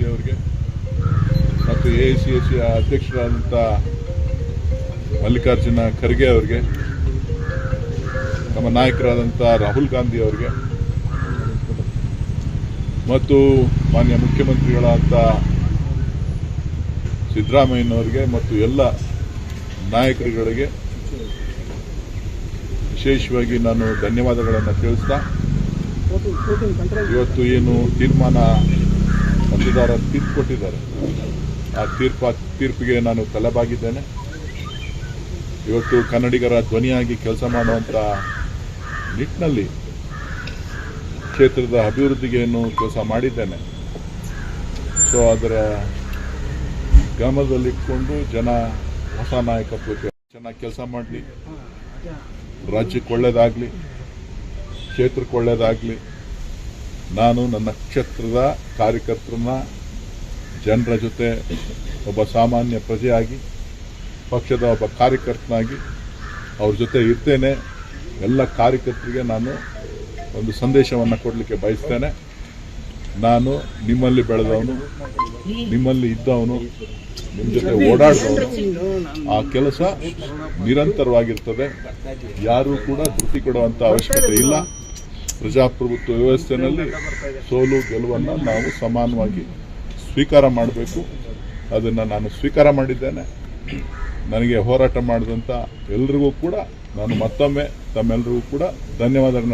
ಗಾಂಧಿ ಅವರಿಗೆ ಮತ್ತು A C S ಅಧ್ಯಕ್ಷರಾದಂಥ ಮಲ್ಲಿಕಾರ್ಜುನ ಖರ್ಗೆ ಅವರಿಗೆ, ನಮ್ಮ ನಾಯಕರಾದಂಥ ರಾಹುಲ್ ಗಾಂಧಿ ಅವರಿಗೆ, ಮತ್ತು ಮಾನ್ಯ ಮುಖ್ಯಮಂತ್ರಿಗಳಾದಂಥ ಸಿದ್ದರಾಮಯ್ಯನವರಿಗೆ ಮತ್ತು ಎಲ್ಲ ನಾಯಕರುಗಳಿಗೆ ವಿಶೇಷವಾಗಿ ನಾನು ಧನ್ಯವಾದಗಳನ್ನು ತಿಳಿಸ್ತಾ, ಇವತ್ತು ಏನು ತೀರ್ಮಾನ ಮತದಾರ ತೀರ್ಪು ಕೊಟ್ಟಿದ್ದಾರೆ. ಆ ತೀರ್ಪು ತೀರ್ಪಿಗೆ ನಾನು ತಲೆಬಾಗಿದ್ದೇನೆ. ಇವತ್ತು ಕನ್ನಡಿಗರ ಧ್ವನಿಯಾಗಿ ಕೆಲಸ ಮಾಡುವಂಥ ನಿಟ್ಟಿನಲ್ಲಿ ಕ್ಷೇತ್ರದ ಅಭಿವೃದ್ಧಿಗೆ ಏನು ಕೆಲಸ ಮಾಡಿದ್ದೇನೆ. ಸೊ ಅದರ ಗಮನದಲ್ಲಿಟ್ಕೊಂಡು ಜನ, ಹೊಸ ನಾಯಕತ್ವಕ್ಕೆ ಚೆನ್ನಾಗಿ ಕೆಲಸ ಮಾಡಲಿ. ರಾಜ್ಯಕ್ಕೆ ಒಳ್ಳೇದಾಗಲಿ, ಕ್ಷೇತ್ರಕ್ಕೆ ಒಳ್ಳೇದಾಗಲಿ. ನಾನು ನನ್ನ ಕ್ಷೇತ್ರದ ಕಾರ್ಯಕರ್ತರನ್ನ ಜನರ ಜೊತೆ ಒಬ್ಬ ಸಾಮಾನ್ಯ ಪ್ರಜೆಯಾಗಿ, ಪಕ್ಷದ ಒಬ್ಬ ಕಾರ್ಯಕರ್ತನಾಗಿ ಅವ್ರ ಜೊತೆ ಇರ್ತೇನೆ. ಎಲ್ಲ ಕಾರ್ಯಕರ್ತರಿಗೆ ನಾನು ಒಂದು ಸಂದೇಶವನ್ನು ಕೊಡಲಿಕ್ಕೆ ಬಯಸ್ತೇನೆ. ನಾನು ನಿಮ್ಮಲ್ಲಿ ಬೆಳೆದವನು, ನಿಮ್ಮಲ್ಲಿ ಇದ್ದವನು ನಿಮ್ಮ ಜೊತೆ ಓಡಾಡಿದವನು ಆ ಕೆಲಸ ನಿರಂತರವಾಗಿರ್ತದೆ. ಯಾರೂ ಕೂಡ ಧೃತಿ ಕೊಡುವಂಥ ಅವಶ್ಯಕತೆ ಇಲ್ಲ. ಪ್ರಜಾಪ್ರಭುತ್ವ ವ್ಯವಸ್ಥೆಯಲ್ಲಿ ಸೋಲು ಗೆಲುವನ್ನು ನಾವು ಸಮಾನವಾಗಿ ಸ್ವೀಕಾರ ಮಾಡಬೇಕು. ಅದನ್ನು ನಾನು ಸ್ವೀಕಾರ ಮಾಡಿದ್ದೇನೆ. ನನಗೆ ಹೋರಾಟ ಮಾಡಿದಂಥ ಎಲ್ರಿಗೂ ಕೂಡ ನಾನು ಮತ್ತೊಮ್ಮೆ ತಮ್ಮೆಲ್ಲರಿಗೂ ಕೂಡ ಧನ್ಯವಾದಗಳನ್ನ